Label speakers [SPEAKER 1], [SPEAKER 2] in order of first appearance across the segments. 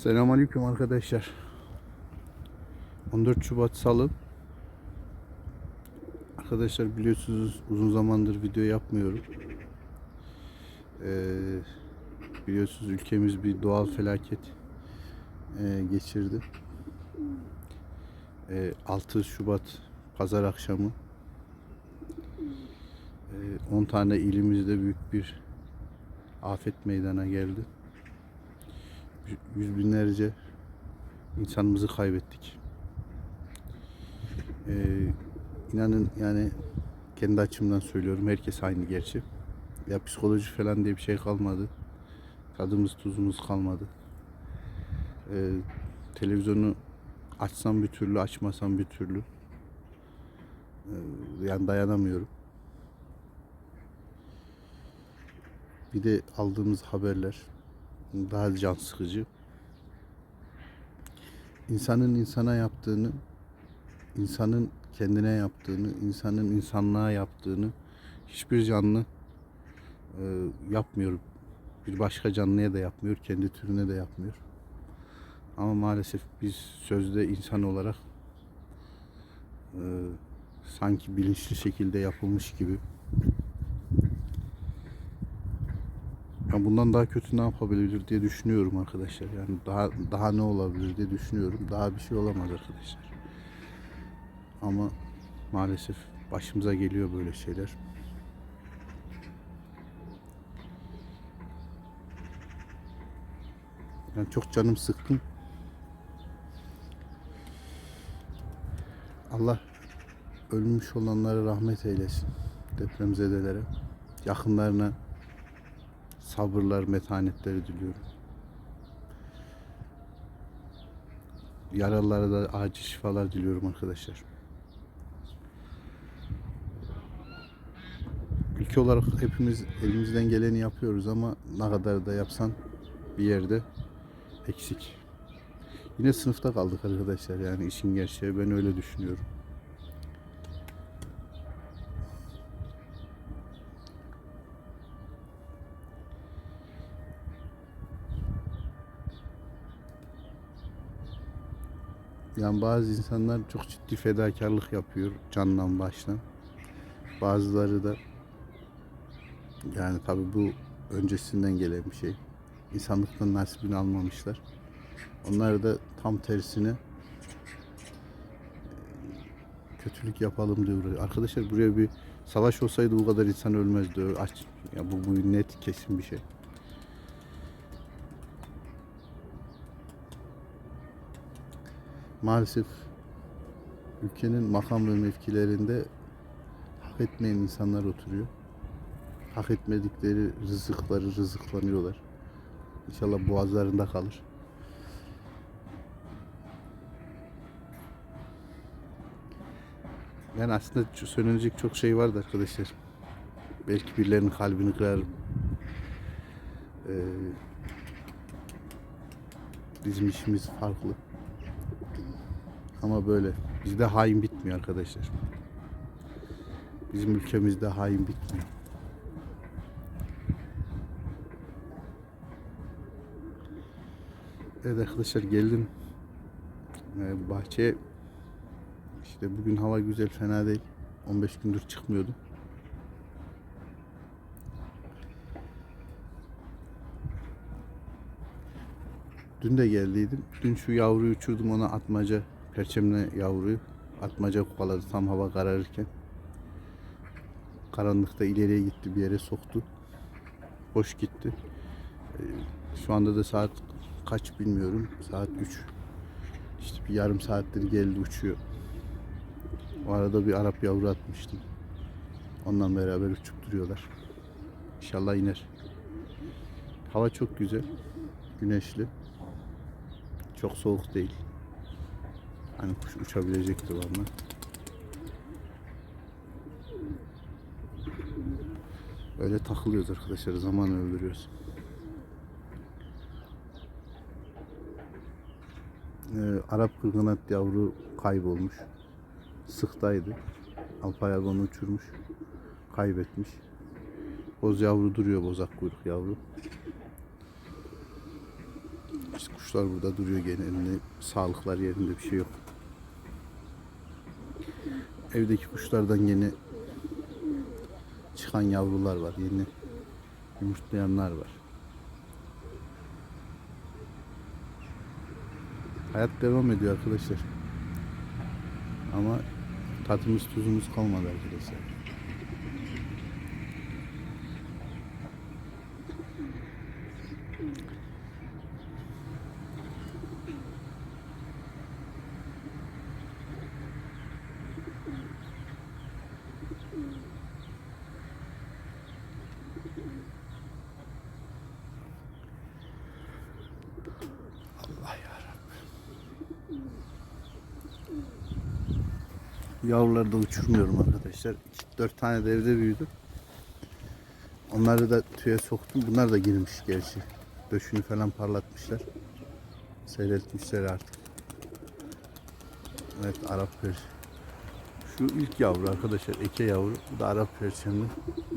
[SPEAKER 1] Selamünaleyküm arkadaşlar. 14 Şubat Salı. Arkadaşlar biliyorsunuz uzun zamandır video yapmıyorum. Ee, biliyorsunuz ülkemiz bir doğal felaket e, geçirdi. Ee, 6 Şubat Pazar akşamı e, 10 tane ilimizde büyük bir afet meydana geldi yüz binlerce insanımızı kaybettik. Ee, inanın yani kendi açımdan söylüyorum herkes aynı gerçi. Ya psikoloji falan diye bir şey kalmadı. Tadımız tuzumuz kalmadı. Ee, televizyonu açsam bir türlü açmasam bir türlü. Ee, yani dayanamıyorum. Bir de aldığımız haberler daha can sıkıcı. İnsanın insana yaptığını, insanın kendine yaptığını, insanın insanlığa yaptığını hiçbir canlı e, yapmıyor. Bir başka canlıya da yapmıyor, kendi türüne de yapmıyor. Ama maalesef biz sözde insan olarak e, sanki bilinçli şekilde yapılmış gibi Ya bundan daha kötü ne yapabilir diye düşünüyorum arkadaşlar. Yani daha daha ne olabilir diye düşünüyorum. Daha bir şey olamaz arkadaşlar. Ama maalesef başımıza geliyor böyle şeyler. Yani çok canım sıkkın. Allah ölmüş olanlara rahmet eylesin. Depremzedelere, yakınlarına sabırlar, metanetleri diliyorum. Yaralılara da acil şifalar diliyorum arkadaşlar. Ülke olarak hepimiz elimizden geleni yapıyoruz ama ne kadar da yapsan bir yerde eksik. Yine sınıfta kaldık arkadaşlar yani işin gerçeği ben öyle düşünüyorum. Yani bazı insanlar çok ciddi fedakarlık yapıyor candan baştan. Bazıları da yani tabi bu öncesinden gelen bir şey. İnsanlıktan nasibini almamışlar. Onlar da tam tersine kötülük yapalım diyor. Arkadaşlar buraya bir savaş olsaydı bu kadar insan ölmezdi. Aç. Ya bu, bu net kesin bir şey. Maalesef ülkenin makam ve mevkilerinde hak etmeyen insanlar oturuyor. Hak etmedikleri rızıkları rızıklanıyorlar. İnşallah boğazlarında kalır. Yani aslında söylenecek çok şey vardı arkadaşlar. Belki birilerinin kalbini kırarım. Ee, bizim işimiz farklı. Ama böyle. Bizde hain bitmiyor arkadaşlar. Bizim ülkemizde hain bitmiyor. Evet arkadaşlar geldim. Ee, bahçeye işte bugün hava güzel fena değil. 15 gündür çıkmıyordum. Dün de geldiydim. Dün şu yavruyu uçurdum ona atmaca Perçemle yavruyu atmaca kovaladı tam hava kararırken. Karanlıkta ileriye gitti bir yere soktu. Boş gitti. Ee, şu anda da saat kaç bilmiyorum. Saat 3. İşte bir yarım saattir geldi uçuyor. O arada bir Arap yavru atmıştım. Ondan beraber uçup duruyorlar. İnşallah iner. Hava çok güzel. Güneşli. Çok soğuk değil. Hani kuş uçabilecekti valla. Öyle takılıyoruz arkadaşlar. Zaman öldürüyoruz. Ee, Arap kırgınat yavru kaybolmuş. Sıktaydı. Alpayag onu uçurmuş. Kaybetmiş. Boz yavru duruyor bozak kuyruk yavru. Kuşlar burada duruyor genelinde. Sağlıklar yerinde bir şey yok. Evdeki kuşlardan yeni çıkan yavrular var. Yeni yumurtlayanlar var. Hayat devam ediyor arkadaşlar. Ama tadımız tuzumuz kalmadı arkadaşlar. Yavruları da uçurmuyorum arkadaşlar. 4 tane de evde büyüdü. Onları da tüye soktum. Bunlar da girmiş gerçi. Döşünü falan parlatmışlar. Seyretmişler artık. Evet Arap perçem. Şu ilk yavru arkadaşlar. Eke yavru. Bu da Arap perçemli.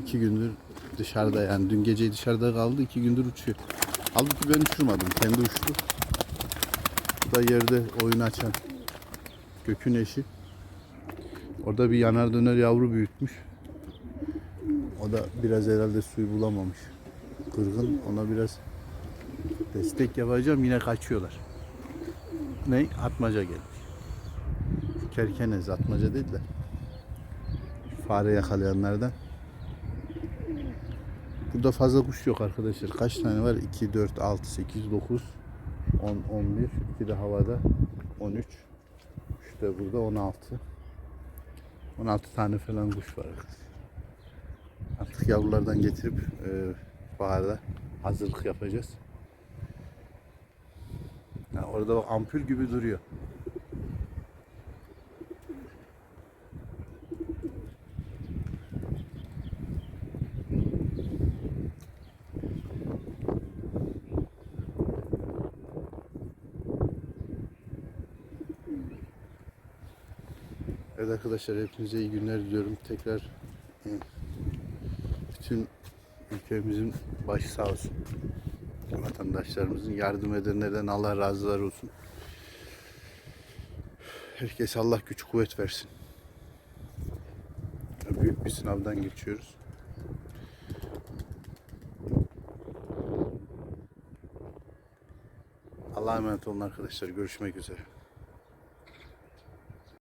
[SPEAKER 1] İki gündür dışarıda yani. Dün gece dışarıda kaldı. iki gündür uçuyor. Halbuki ben uçurmadım. Kendi uçtu. Bu da yerde oyun açan gökün eşi. Orada bir yanar döner yavru büyütmüş. O da biraz herhalde suyu bulamamış. Kırgın. Ona biraz destek yapacağım. Yine kaçıyorlar. Ne? Atmaca gelmiş. Kerkenez atmaca değil de. Fare yakalayanlardan. Burada fazla kuş yok arkadaşlar. Kaç tane var? 2, 4, 6, 8, 9, 10, 11. 2 de havada. 13. 3 de burada 16. 16 tane falan kuş var. Artık yavrulardan getirip e, baharda hazırlık yapacağız. Ha, orada ampul gibi duruyor. Evet arkadaşlar hepinize iyi günler diliyorum. Tekrar e, bütün ülkemizin başı sağ olsun. Vatandaşlarımızın yardım edenlerden Allah razılar olsun. Herkes Allah güç kuvvet versin. Büyük bir sınavdan geçiyoruz. Allah'a emanet olun arkadaşlar. Görüşmek üzere.